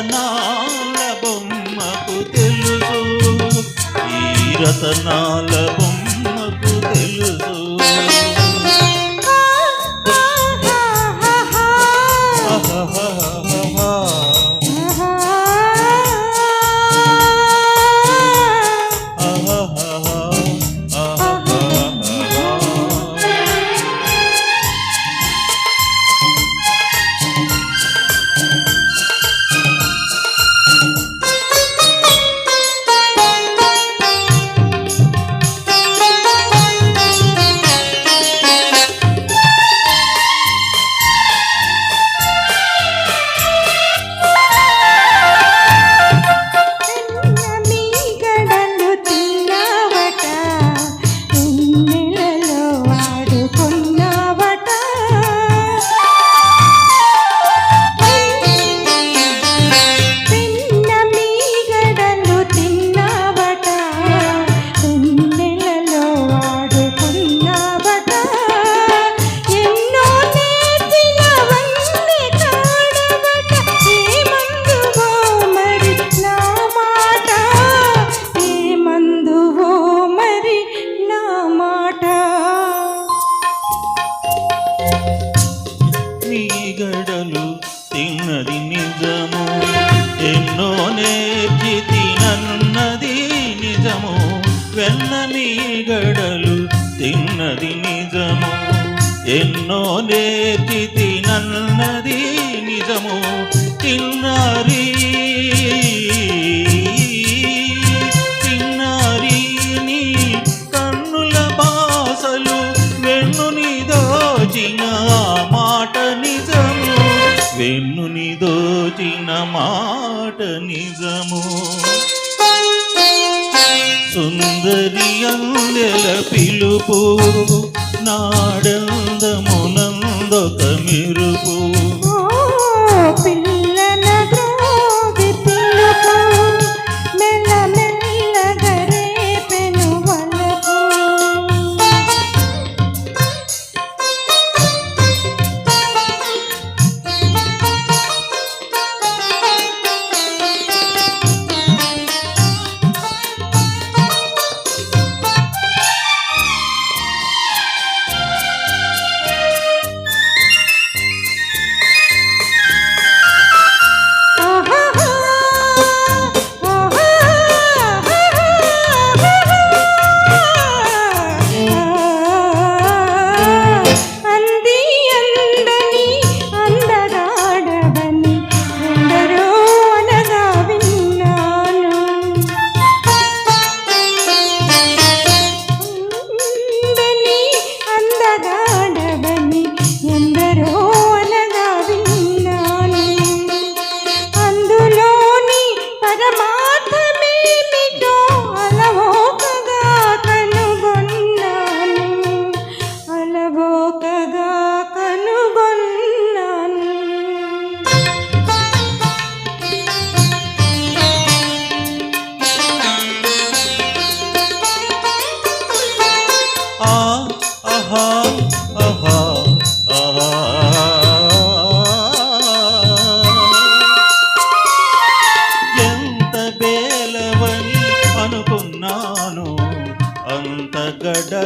రతనాల బొమ్మకు తెలుసు. ఈ రతనాల బొమ్మ తిన్నది నిజము ఎన్నో నేర్చి తినన్నది నిజము వెన్న గడలు తిన్నది నిజము ఎన్నో నేర్చి తినన్నది నిజము తిన్నారీ తిన్నారీ మాట నిజము. సుందరి అందెల పిలుపు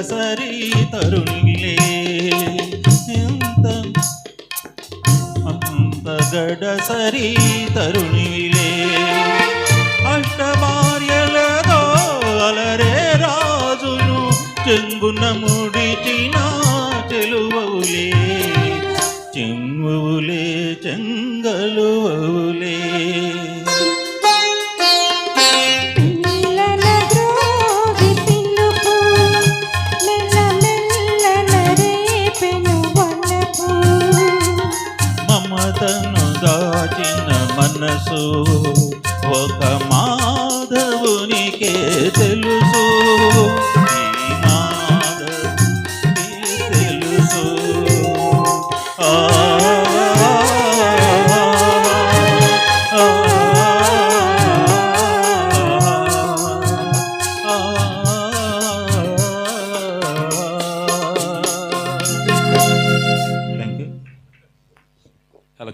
సరి తరుణిలే. ఎంత అంత గడ సరి తరుణిలే. అష్టమార్యలతో అలరే రాజును చెంగున ముడిచిన చెలువవులే. చెంగులే చెంగలువలే మమతను దాచిన మనసు ఒక మాధవునికే తెలుసు.